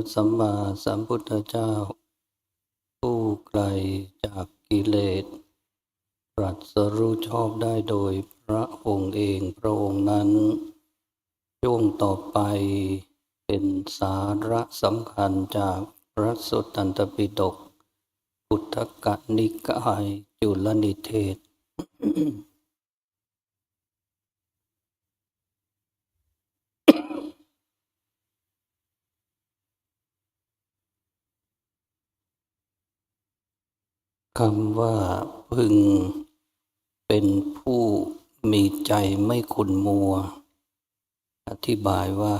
ระสัมมาสัมพุทธเจ้า ผู้ไกลจากกิเลสตรัสรู้ชอบได้โดยพระองค์เองพระองค์นั้นช่วงต่อไปเป็นสาระสำคัญจากพระสุตตันตปิฎกพุทธกนิกายจุลนิเทศ คำว่าพึง เป็นผู้มีใจไม่ขุนมัว อธิบายว่า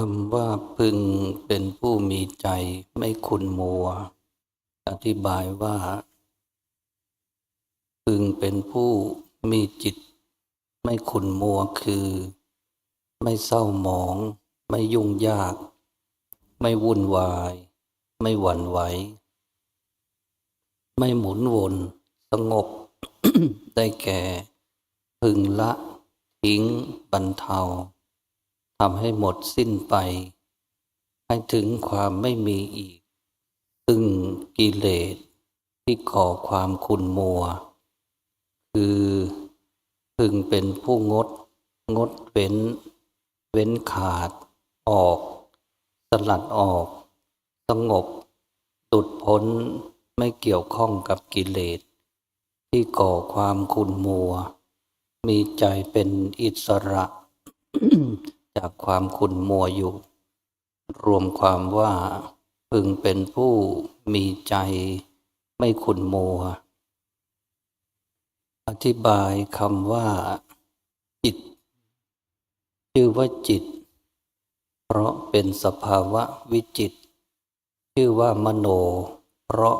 คำว่าพึงเป็นผู้มีใจไม่ขุนมัว อธิบายว่า พึงเป็นผู้มีจิต ไม่ขุนมัวคือ ไม่เศร้าหมอง ไม่ยุ่งยาก ไม่วุ่นวาย ไม่หวั่นไหว ไม่หมุนวน สงบ ได้แก่ พึงละ ทิ้งบรรเทา ทำให้หมดสิ้นไป ให้ถึงความไม่มีอีก ซึ่งกิเลสที่ก่อความขุนมัว คือพึงเป็นผู้งด งดเว้น เว้นขาด ออก สลัดออก สงบตุดพ้นไม่เกี่ยวข้องกับกิเลส ที่ก่อความขุนมัว มีใจเป็นอิสระ จากความขุ่นมัวอยู่ รวมความว่าพึงเป็นผู้มีใจไม่ขุ่นมัว อธิบายคำว่า จิต ชื่อว่าจิต เพราะเป็นสภาวะวิจิต ชื่อว่ามโน เพราะ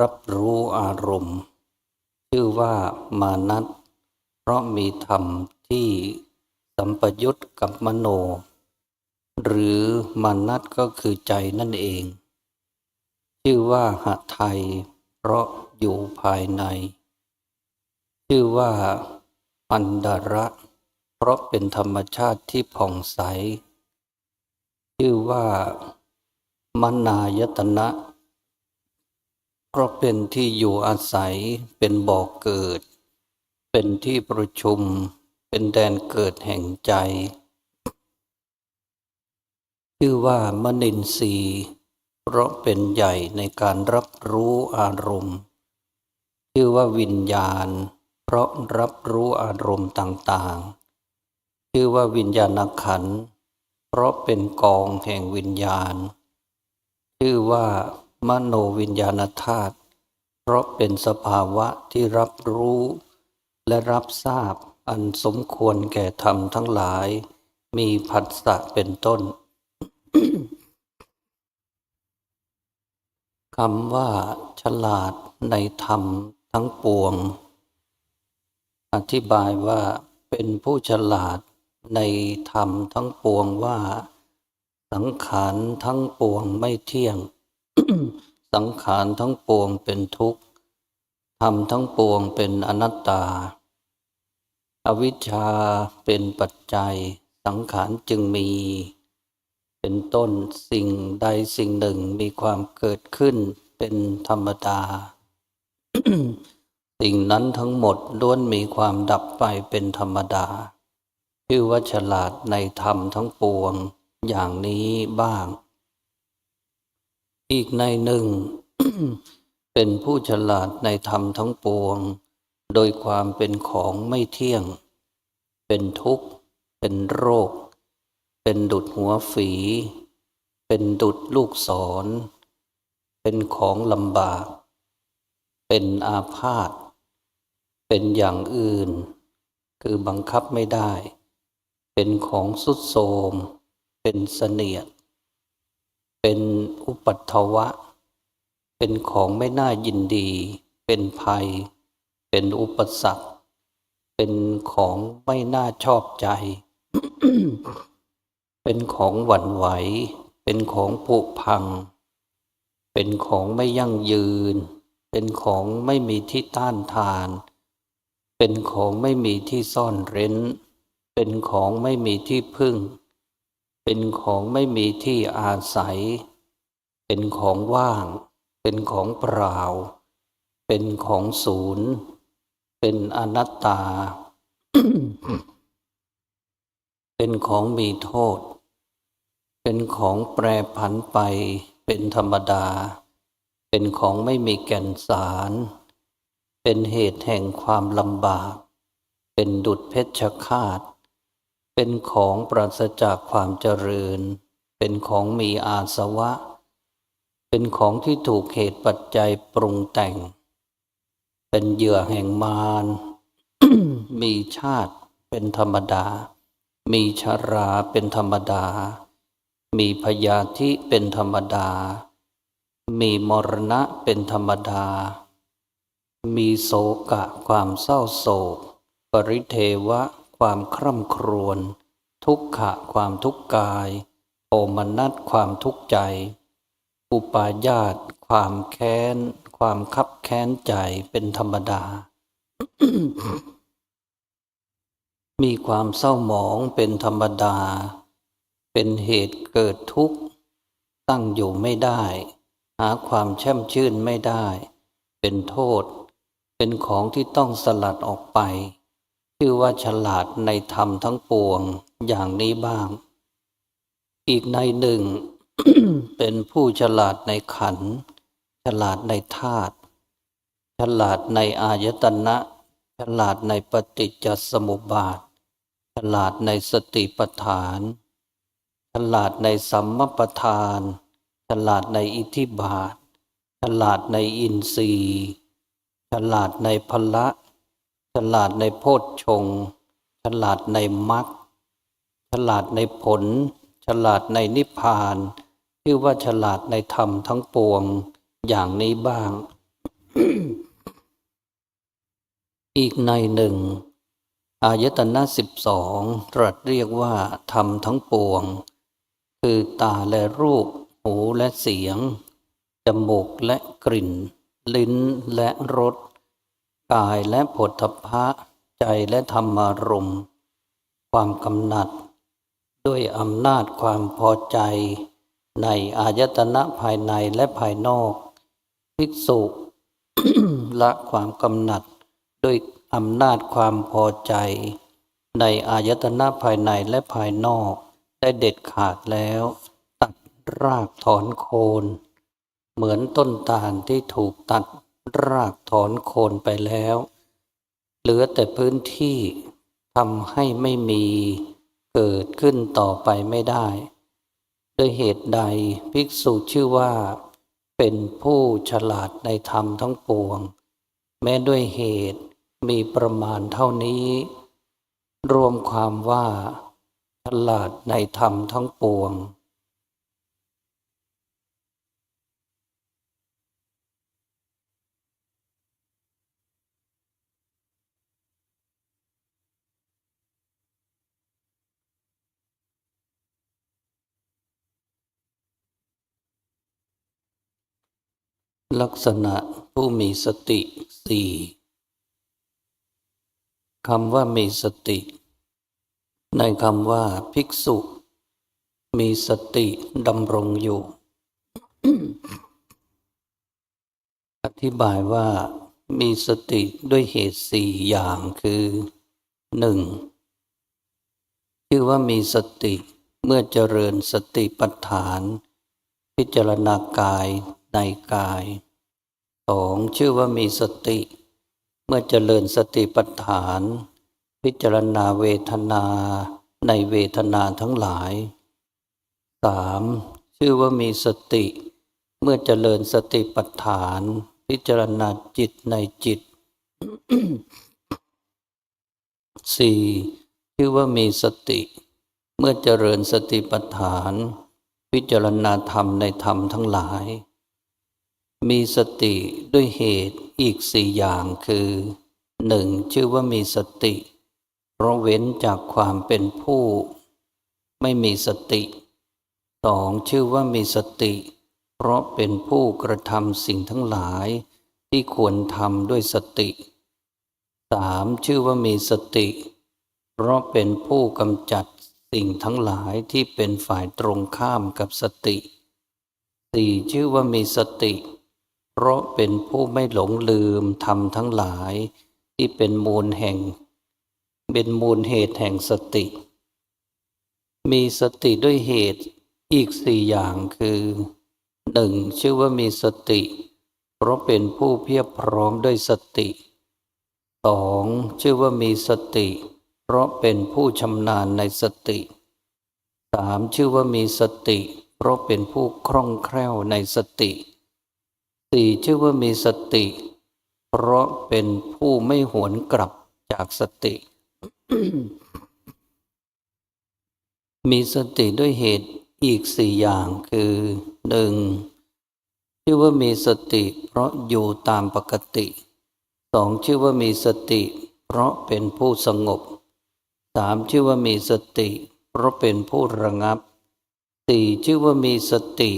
รับรู้อารมณ์ ชื่อว่ามานัตเพราะมีธรรมที่ สัมปยุตกับมโน หรือมานัตก็คือใจนั่นเอง ชื่อว่าหะไทย เพราะอยู่ภายใน ชื่อว่าอันดาระ เพราะเป็นธรรมชาติที่ผ่องใส ชื่อว่ามนายตนะเพราะเป็นที่อยู่อาศัยเป็นบ่อกเกิด เป็นที่ประชุม เป็นแดนเกิดแห่งใจ ชื่อว่ามนินทรีย์ เพราะเป็นใหญ่ในการรับรู้อารมณ์ ชื่อว่าวิญญาณ เพราะรับรู้อารมณ์ต่างๆ ชื่อว่าวิญญาณขัน เพราะเป็นกองแห่งวิญญาณ ชื่อว่ามโนวิญญาณธาตุ เพราะเป็นสภาวะที่รับรู้และรับทราบ อันสมควรแก่ธรรมทั้งหลาย มีผัสสะเป็นต้นคำว่าฉลาดในธรรมทั้งปวง อธิบายว่าเป็นผู้ฉลาดในธรรมทั้งปวงว่า สังขารทั้งปวงไม่เที่ยง สังขารทั้งปวงเป็นทุกข์ธรรมทั้งปวงเป็นอนัตตา อวิชชาเป็นปัจจัยสังขารจึงมี เป็นต้นสิ่งใดสิ่งหนึ่งมีความเกิดขึ้นเป็นธรรมดา สิ่งนั้นทั้งหมดล้วนมีความดับไปเป็นธรรมดา ชื่อว่าฉลาดในธรรมทั้งปวงอย่างนี้บ้าง อีกในหนึ่ง เป็นผู้ฉลาดในธรรมทั้งปวง โดยความเป็นของไม่เที่ยง เป็นทุกข์ เป็นโรค เป็นดุดหัวฝี เป็นดุดลูกศร เป็นของลำบาก เป็นอาพาธ เป็นอย่างอื่น คือบังคับไม่ได้ เป็นของสุดโทมเป็นเสนียด เป็นอุปัตถวะ เป็นของไม่น่ายินดี เป็นภัย เป็นอุปสรรค เป็นของไม่น่าชอบใจ เป็นของหวั่นไหว เป็นของผุพัง เป็นของไม่ยั่งยืน เป็นของไม่มีที่ต้านทาน เป็นของไม่มีที่ซ่อนเร้น เป็นของไม่มีที่พึ่ง เป็นของไม่มีที่อาศัย เป็นของว่าง เป็นของเปล่า เป็นของศูนย์ เป็นอนัตตา เป็นของมีโทษ เป็นของแปรผันไป เป็นธรรมดา เป็นของไม่มีแก่นสาร เป็นเหตุแห่งความลำบาก เป็นดุจเพชฌฆาต เป็นของปราศจากความเจริญ เป็นของมีอาสวะ เป็นของที่ถูกเหตุปัจจัยปรุงแต่ง เป็นเหยื่อแห่งมารมีชาติเป็นธรรมดา มีชาราเป็นธรรมดา มีพยาธิเป็นธรรมดา มีมรณะเป็นธรรมดา มีโศกะความเศร้าโศก ปริเทวะความคร่ำครวญ ทุกขะความทุกข์กายโอมนัสความทุกข์ใจ อุปาญาตความแค้น ความคับแค้นใจเป็นธรรมดา มีความเศร้าหมองเป็นธรรมดา เป็นเหตุเกิดทุกข์ ตั้งอยู่ไม่ได้ หาความแช่มชื่นไม่ได้ เป็นโทษ เป็นของที่ต้องสลัดออกไป ชื่อว่าฉลาดในธรรมทั้งปวงอย่างนี้บ้าง อีกในหนึ่ง เป็นผู้ฉลาดในขันธ์ ฉลาดในธาตุฉลาดในอายตนะฉลาดในปฏิจจสมุปบาทฉลาดในสติปัฏฐานฉลาดในสัมมปทานฉลาดในอิทธิบาทฉลาดในอินทรีย์ฉลาดในพละฉลาดในโพชฌงฉลาดในมรรคฉลาดในผล ฉลาดในนิพพาน ชื่อว่าฉลาดในธรรมทั้งปวง อย่างนี้บ้าง อีกในหนึ่ง อายตนะสิบสองตรัสเรียกว่าธรรมทั้งปวง คือตาและรูป หูและเสียง จมูกและกลิ่น ลิ้นและรส กายและผลทพะ ใจและธรรมารมณ์ความกำหนัด ด้วยอำนาจความพอใจในอายตนะภายในและภายนอก ภิกษุละความกำหนัดด้วยอำนาจความพอใจ ในอายตนะภายในและภายนอก ได้เด็ดขาดแล้ว ตัดรากถอนโคน เหมือนต้นตาลที่ถูกตัดรากถอนโคนไปแล้ว เหลือแต่พื้นที่ทำให้ไม่มีเกิดขึ้นต่อไปไม่ได้ ด้วยเหตุใดภิกษุชื่อว่า เป็นผู้ฉลาดในธรรมทั้งปวง แม้ด้วยเหตุมีประมาณเท่านี้ รวมความว่า ฉลาดในธรรมทั้งปวง ลักษณะผู้มีสติสี่คำว่ามีสติ ในคำว่าภิกษุ มีสติดำรงอยู่ อธิบายว่ามีสติด้วยเหตุสี่อย่างคือหนึ่งชื่อว่ามีสติเมื่อเจริญสติปัฏฐาน พิจารณากาย ในกายสองชื่อว่ามีสติ เมื่อเจริญสติปัฏฐาน พิจารณาเวทนาในเวทนาทั้งหลายสามชื่อว่ามีสติ เมื่อเจริญสติปัฏฐาน พิจารณาจิตในจิตสี่ชื่อว่ามีสติ เมื่อเจริญสติปัฏฐาน พิจารณาธรรมในธรรมทั้งหลาย มีสติด้วยเหตุอีกสี่อย่างคือหนึ่งชื่อว่ามีสติเพราะเว้นจากความเป็นผู้ ไม่มีสติสองชื่อว่ามีสติ เพราะเป็นผู้กระทำสิ่งทั้งหลาย ที่ควรทำด้วยสติสามชื่อว่ามีสติ เพราะเป็นผู้กำจัดสิ่งทั้งหลายที่เป็นฝ่ายตรงข้ามกับสติสี่ชื่อว่ามีสติเเพราะเป็นผู้ไม่หลงลืมทำทั้งหลายที่เป็นมูลแห่ง เป็นมูลเหตุแห่งสติ มีสติด้วยเหตุอีกสี่อย่างคือหนึ่งชื่อว่ามีสติ เพราะเป็นผู้เพียบพร้อมด้วยสติสองชื่อว่ามีสติ เพราะเป็นผู้ชำนาญในสติสามชื่อว่ามีสติ เพราะเป็นผู้คล่องแคล่วในสติ สี่ชื่อว่ามีสติ เพราะเป็นผู้ไม่หวนกลับจากสติ มีสติด้วยเหตุอีกสี่อย่างคือหนึ่งชื่อว่ามีสติ เพราะอยู่ตามปกติสองชื่อว่ามีสติ เพราะเป็นผู้สงบสามชื่อว่ามีสติ เพราะเป็นผู้ระงับสี่ชื่อว่ามีสติ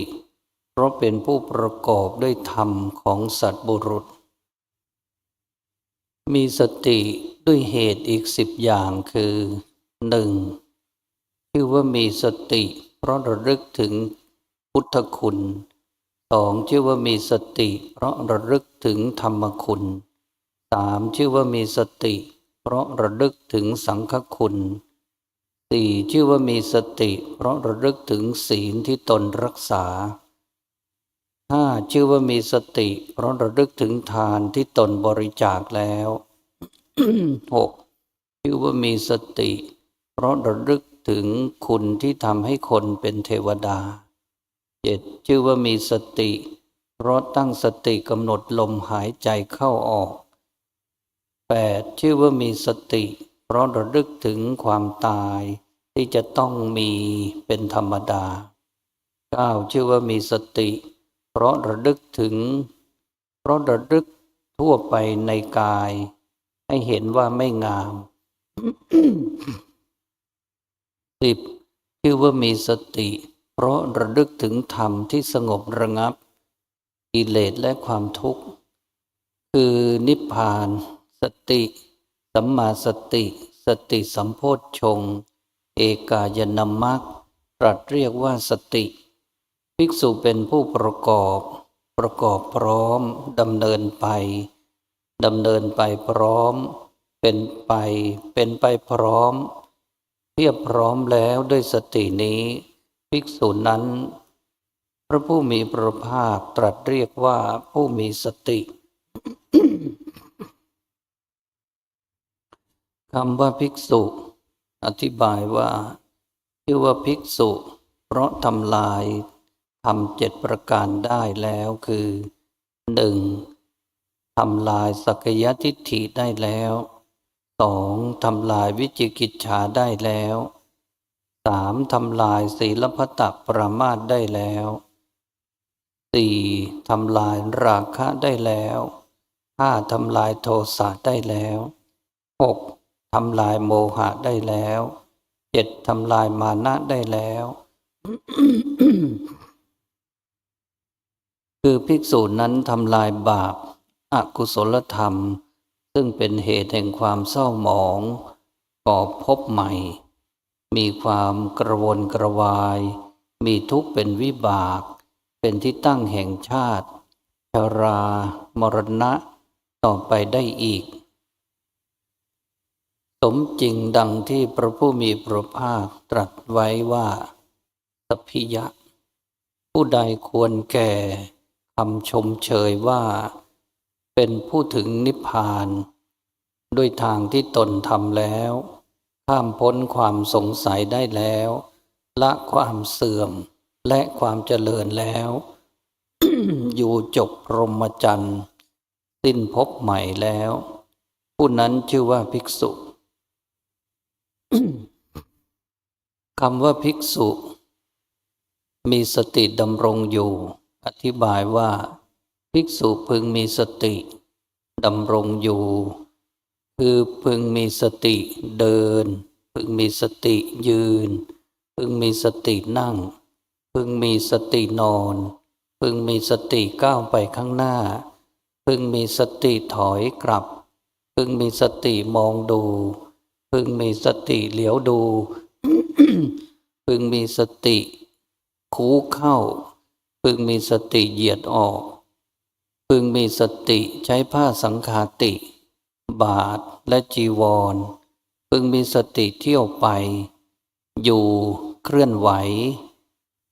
เพราะเป็นผู้ประกอบด้วยธรรมของสัตว์บุรุษ มีสติด้วยเหตุอีกสิบอย่างคือหนึ่งชื่อว่ามีสติ เพราะระลึกถึงพุทธคุณสองชื่อว่ามีสติ เพราะระลึกถึงธรรมคุณสามชื่อว่ามีสติ เพราะระลึกถึงสังฆคุณสี่ชื่อว่ามีสติ เพราะระลึกถึงศีลที่ตนรักษา ห้าชื่อว่ามีสติ เพราะระลึกถึงทานที่ตนบริจาคแล้วหกชื่อว่ามีสติ เพราะระลึกถึงคุณที่ทำให้คนเป็นเทวดาเจ็ดชื่อว่ามีสติ เพราะตั้งสติกำหนดลมหายใจเข้าออก 8. ชื่อว่ามีสติ เพราะระลึกถึงความตายที่จะต้องมีเป็นธรรมดา 9. ชื่อว่ามีสติเพราะระลึกถึง เพราะระลึกทั่วไปในกาย ให้เห็นว่าไม่งามสิบชื่อว่ามีสติ เพราะระลึกถึงธรรมที่สงบระงับ กิเลสและความทุกข์ คือนิพพาน สติ สัมมาสติ สติสัมโพธชงเอกายนมัคตรัสเรียกว่าสติ ภิกษุเป็นผู้ประกอบ ประกอบพร้อมดำเนินไปดำเนินไปพร้อม เป็นไปเป็นไปพร้อมเพียบพร้อมแล้วด้วยสตินี้ ภิกษุนั้น พระผู้มีพระภาคตรัสเรียกว่าผู้มีสติคำว่าภิกษุ อธิบายว่าชื่อว่าภิกษุ เพราะทำลาย ทำเจ็ดประการได้แล้วคือหนึ่งทำลายสักยทิฏฐิได้แล้วสองทำลายวิจิกิจฉาได้แล้วสามทำลายศีลพัตตประมาทได้แล้วสี่ทำลายราคะได้แล้วห้าทำลายโทสะได้แล้วหกทำลายโมหะได้แล้วเจ็ดทำลายมานะได้แล้ว คือภิกษุนั้นทำลายบาปอากุศลธรรม ซึ่งเป็นเหตุแห่งความเศร้าหมองก่อพบใหม่ มีความกระวนกระวาย มีทุกข์เป็นวิบาก เป็นที่ตั้งแห่งชาติชรามรณะต่อไปได้อีก สมจริงดังที่พระผู้มีพระภาคตรัสไว้ว่าสพิยะ ผู้ใดควรแก่ คำชมเชยว่า เป็นผู้ถึงนิพพาน ด้วยทางที่ตนทำแล้ว ข้ามพ้นความสงสัยได้แล้ว ละความเสื่อมและความเจริญแล้ว อยู่จบพรหมจรรย์ สิ้นพบใหม่แล้ว ผู้นั้นชื่อว่าภิกษุคำว่าภิกษุ มีสติดำรงอยู่ อธิบายว่า ภิกษุพึงมีสติดำรงอยู่ คือพึงมีสติเดิน พึงมีสติยืน พึงมีสตินั่ง พึงมีสตินอน พึงมีสติก้าวไปข้างหน้า พึงมีสติถอยกลับ พึงมีสติมองดู พึงมีสติเหลียวดู พึงมีสติคูเข้า พึงมีสติเหยียดออก พึงมีสติใช้ผ้าสังคาติ บาทและจีวร พึงมีสติเที่ยวไป อยู่เคลื่อนไหว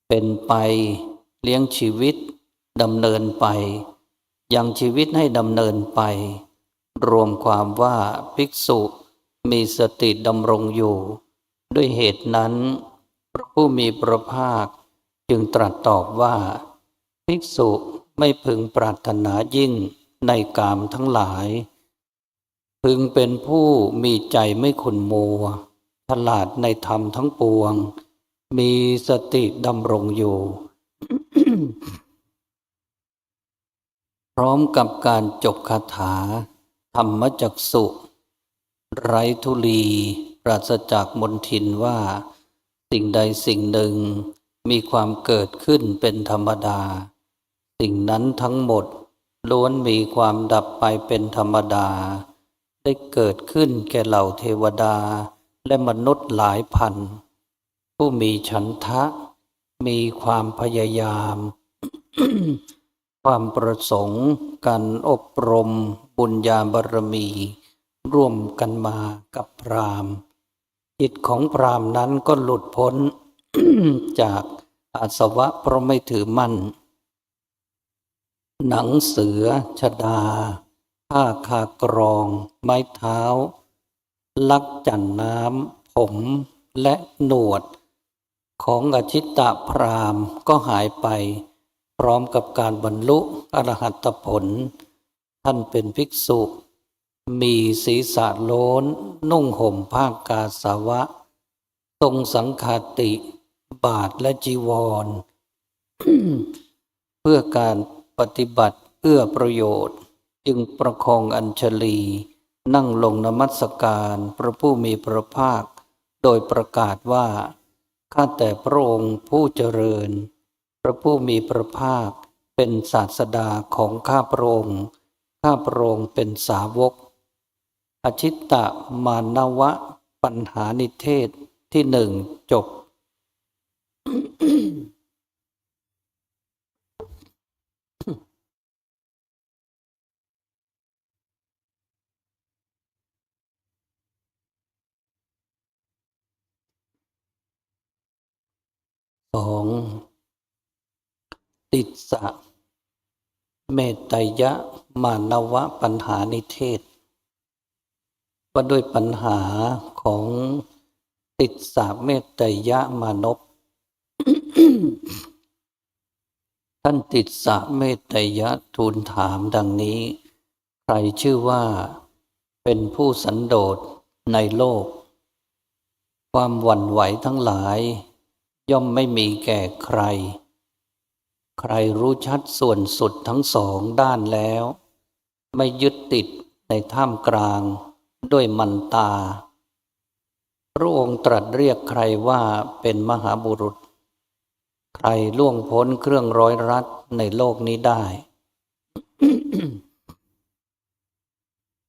เป็นไปเลี้ยงชีวิตดำเนินไป ยังชีวิตให้ดำเนินไป รวมความว่าภิกษุมีสติดำรงอยู่ ด้วยเหตุนั้น พระผู้มีพระภาค จึงตรัสตอบว่า ภิกษุไม่พึงปรารถนายิ่งในกามทั้งหลาย พึงเป็นผู้มีใจไม่ขุนมัวฉลาดในธรรมทั้งปวง มีสติดำรงอยู่ พร้อมกับการจบคาถา ธรรมจักสุ ไรทุลี ปราศจากมนทินว่า สิ่งใดสิ่งหนึ่ง มีความเกิดขึ้นเป็นธรรมดา สิ่งนั้นทั้งหมดล้วนมีความดับไปเป็นธรรมดา ได้เกิดขึ้นแก่เหล่าเทวดา และมนุษย์หลายพัน ผู้มีฉันทะ มีความพยายาม ความประสงค์การอบรมบุญญาบารมี ร่วมกันมากับพรามจิตของพรามนั้นก็หลุดพ้น จากอาสวะเพราะไม่ถือมั่น หนังเสือ ชดา ผ้าคากรอง ไม้เท้า ลักจันน้ำ ผมและหนวด ของอชิตตพรามก็หายไป พร้อมกับการบรรลุอรหัตผล ท่านเป็นภิกษุ มีศีรษะโล้น นุ่งห่มผ้ากาสาวะ ทรงสังคาติ บาทและจีวร เพื่อการปฏิบัติเอื้อประโยชน์ จึงประคองอัญชลี นั่งลงนมัสการพระผู้มีพระภาค โดยประกาศว่า ข้าแต่พระองค์ผู้เจริญ พระผู้มีพระภาคเป็นศาสดาของข้าพระองค์ข้าพระองค์เป็นสาวก อชิตตมานวะปัญหานิเทศที่หนึ่งจบ สองติดสะเมตยะมานวะปัญหานิเทศ ว่าด้วยปัญหาของติดสะเมตไตยะมานพ ท่านติดสะเมตยะทูลถามดังนี้ ใครชื่อว่า เป็นผู้สันโดษในโลก ความหวั่นไหวทั้งหลาย ย่อมไม่มีแก่ใคร ใครรู้ชัดส่วนสุดทั้งสองด้านแล้ว ไม่ยึดติดในท่ามกลางด้วยมันตา พระองค์ตรัสเรียกใครว่าเป็นมหาบุรุษ ใครล่วงพ้นเครื่องร้อยรัดในโลกนี้ได้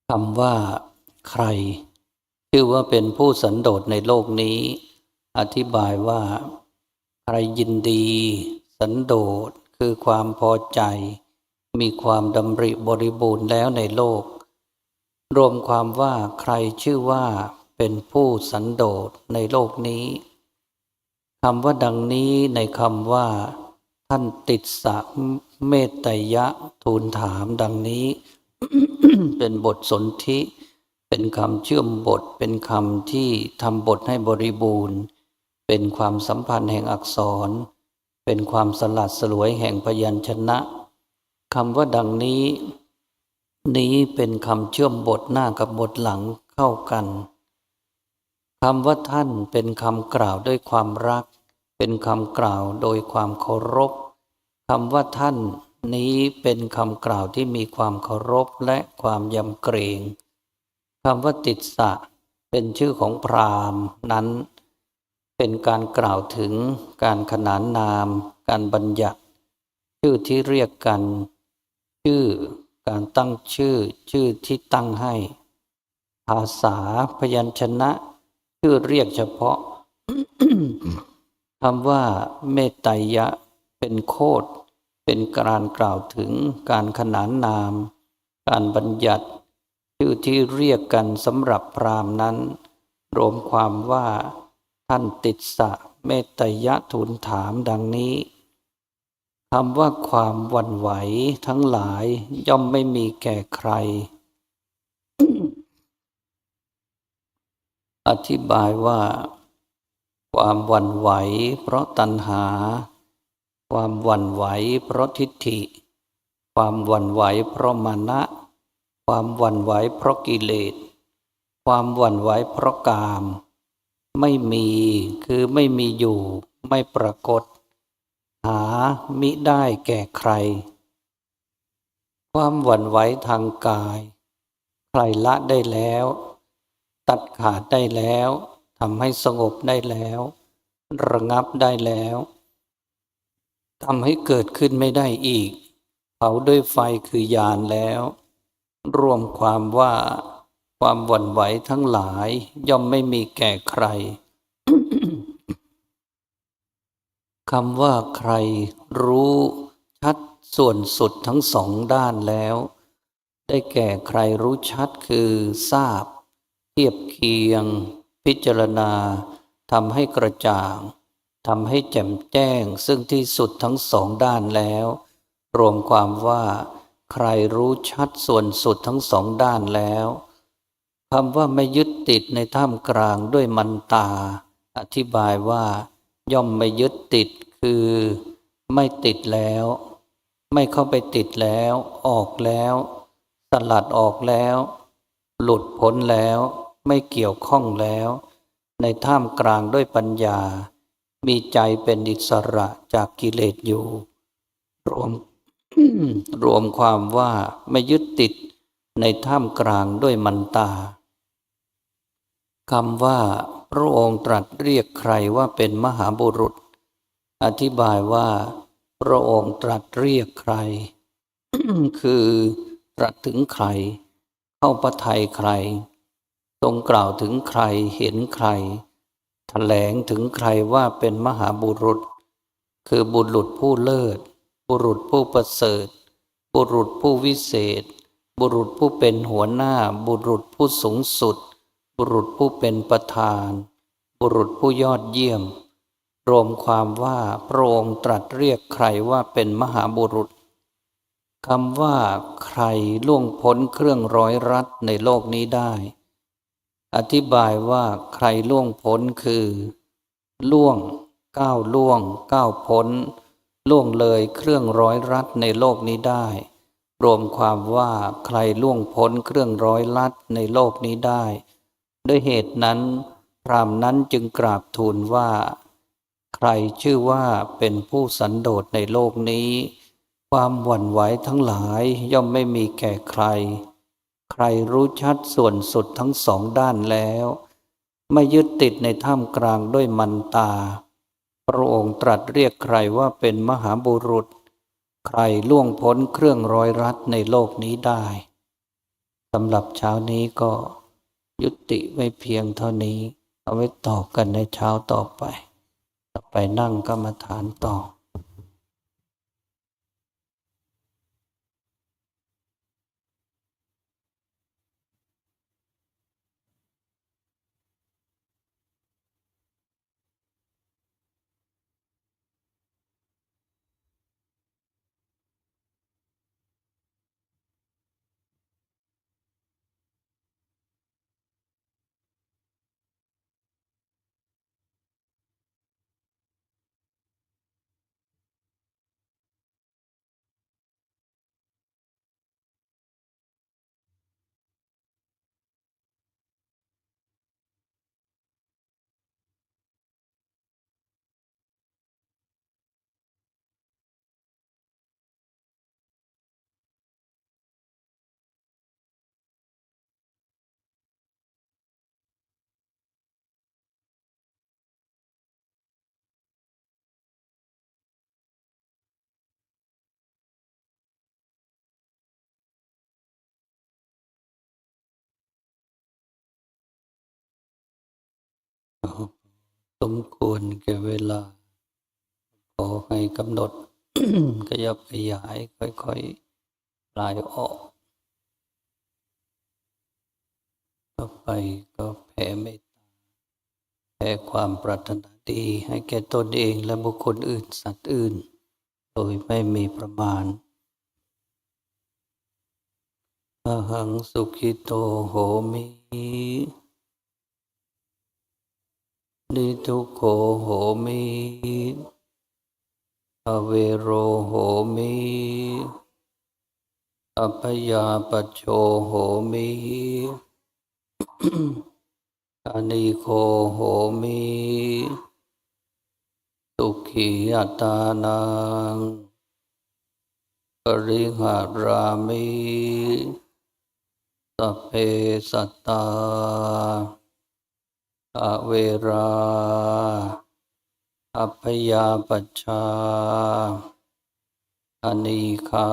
คำว่า ใคร ชื่อว่าเป็นผู้สันโดษในโลกนี้ อธิบายว่า ใครยินดี สันโดษคือความพอใจ มีความดำริบริบูรณ์แล้วในโลก รวมความว่าใครชื่อว่าเป็นผู้สันโดษในโลกนี้ คำว่าดังนี้ในคำว่า ท่านติดสะเมตไตยะทูลถามดังนี้ เป็นบทสนธิ เป็นคำเชื่อมบท เป็นคำที่ทำบทให้บริบูรณ์ เป็นความสัมพันธ์แห่งอักษร เป็นความสลัดสลวยแห่งพยัญชนะคำว่าดังนี้ นี้เป็นคำเชื่อมบทหน้ากับบทหลังเข้ากัน คำว่าท่านเป็นคำกล่าวด้วยความรัก เป็นคำกล่าวโดยความเคารพคำว่าท่านนี้เป็นคำกล่าวที่มีความเคารพและความยำเกรงคำว่าติดสะ เป็นชื่อของพราหมณ์นั้น เป็นการกล่าวถึงการขนานนาม การบัญญัติ ชื่อที่เรียกกัน ชื่อการตั้งชื่อ ชื่อที่ตั้งให้ ภาษาพยัญชนะ ชื่อเรียกเฉพาะคำว่าเมตไตยะเป็นโคดเป็นการกล่าวถึงการขนานนาม การบัญญัติ ชื่อที่เรียกกันสำหรับพรามนั้น รวมความว่า ท่านติดสะเมตไตยะทูลถามดังนี้คำว่าความวั่นไหวทั้งหลายย่อมไม่มีแก่ใคร อธิบายว่า ความหวั่นไหว เพราะตัณหา ความหวั่นไหว เพราะทิฏฐิ ความหวั่นไหว เพราะมานะ ความหวั่นไหว เพราะกิเลส ความหวั่นไหว เพราะกาม ไม่มีคือไม่มีอยู่ ไม่ปรากฏ หามิได้แก่ใคร ความหวั่นไหวทางกาย ใครละได้แล้ว ตัดขาดได้แล้วทำให้สงบได้แล้ว ระงับได้แล้วทำให้เกิดขึ้นไม่ได้อีก เผาด้วยไฟคือยานแล้ว รวมความว่าความหวั่นไหวทั้งหลายย่อมไม่มีแก่ใครคำว่าใครรู้ชัดส่วนสุดทั้งสองด้านแล้ว ได้แก่ใครรู้ชัดคือทราบ เทียบเคียง พิจารณาทำให้กระจ่างทำให้แจ่มแจ้งซึ่งที่สุดทั้งสองด้านแล้ว รวมความว่าใครรู้ชัดส่วนสุดทั้งสองด้านแล้วคำว่าไม่ยึดติดในท่ามกลางด้วยมันตา อธิบายว่า ย่อมไม่ยึดติดคือ ไม่ติดแล้ว ไม่เข้าไปติดแล้ว ออกแล้ว สลัดออกแล้ว หลุดพ้นแล้ว ไม่เกี่ยวข้องแล้ว ในท่ามกลางด้วยปัญญา มีใจเป็นอิสระจากกิเลสอยู่ รวมรวมความว่าไม่ยึดติดในท่ามกลางด้วยมันตาคำว่าพระองค์ตรัสเรียกใครว่าเป็นมหาบุรุษ อธิบายว่า พระองค์ตรัสเรียกใคร คือตรัสถึงใคร เข้าประทัยใคร ทรงกล่าวถึงใครเห็นใครแถลงถึงใครว่าเป็นมหาบุรุษ คือบุรุษผู้เลิศ บุรุษผู้ประเสริฐ บุรุษผู้วิเศษ บุรุษผู้เป็นหัวหน้า บุรุษผู้สูงสุด บุรุษผู้เป็นประธาน บุรุษผู้ยอดเยี่ยม รวมความว่าพระองค์ตรัสเรียกใครว่าเป็นมหาบุรุษคำว่าใครล่วงพ้นเครื่องร้อยรัดในโลกนี้ได้ อธิบายว่าใครล่วงพ้นคือ ล่วงก้าวล่วงก้าวพ้น ล่วงเลยเครื่องร้อยรัดในโลกนี้ได้ รวมความว่าใครล่วงพ้นเครื่องร้อยลัดในโลกนี้ได้ ด้วยเหตุนั้น พรามนั้นจึงกราบทูลว่า ใครชื่อว่าเป็นผู้สันโดษในโลกนี้ ความหวั่นไหวทั้งหลายย่อมไม่มีแก่ใคร ใครรู้ชัดส่วนสุดทั้งสองด้านแล้ว ไม่ยึดติดในถ้ำกลางด้วยมันตา พระองค์ตรัสเรียกใครว่าเป็นมหาบุรุษ ใครล่วงพ้นเครื่องร้อยรัดในโลกนี้ได้สำหรับเช้านี้ก็ยุติไว้เพียงเท่านี้ เอาไว้ต่อกันในเช้าต่อไป ต่อไปนั่งกรรมฐานต่อ สมควรแก่เวลา ขอให้กำหนดขยับขยายค่อยๆ ลายออก ต่อไปก็แผ่เมตตาแผ่ความปรารถนาดีให้แก่ตนเองและบุคคลอื่นสัตว์อื่น โดยไม่มีประมาณอหังสุขิโตโหมิ นิทุโขโหมิอเวโรโหมิอัพยาปโชโหมิอานิโคโหมิสุขีอัตานังปริหารามิสัพเพสัตตา อเวรา อัพยาปชาอนิคา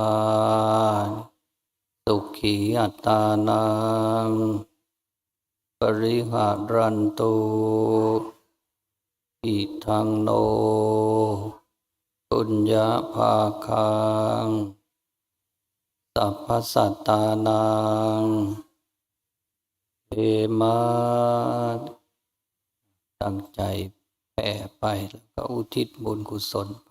สุขีอัตานัง ปริหารันตุ อิทังโนปุญญาภาคัง สัพพสัตตานัง เอมาต ตั้งใจแผ่ไปแล้วก็อุทิศบุญกุศลไป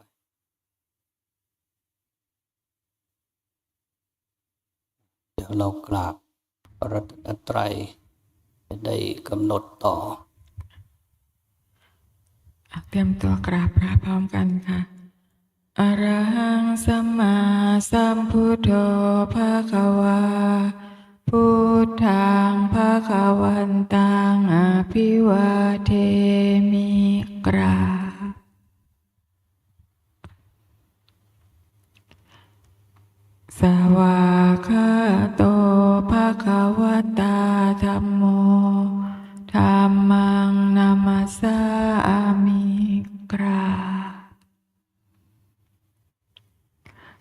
เดี๋ยวเรากราบพระรัตนตรัยจะได้กำหนดต่อ เตรียมตัวกราบพระพร้อมกันค่ะอรหังสัมมาสัมพุทโธภะคะวาพุท ธังภะควันตังอภิวาเทมิกราบสวากขาโตภะควตาธัมโมธัมมังนามัสสามิกราบ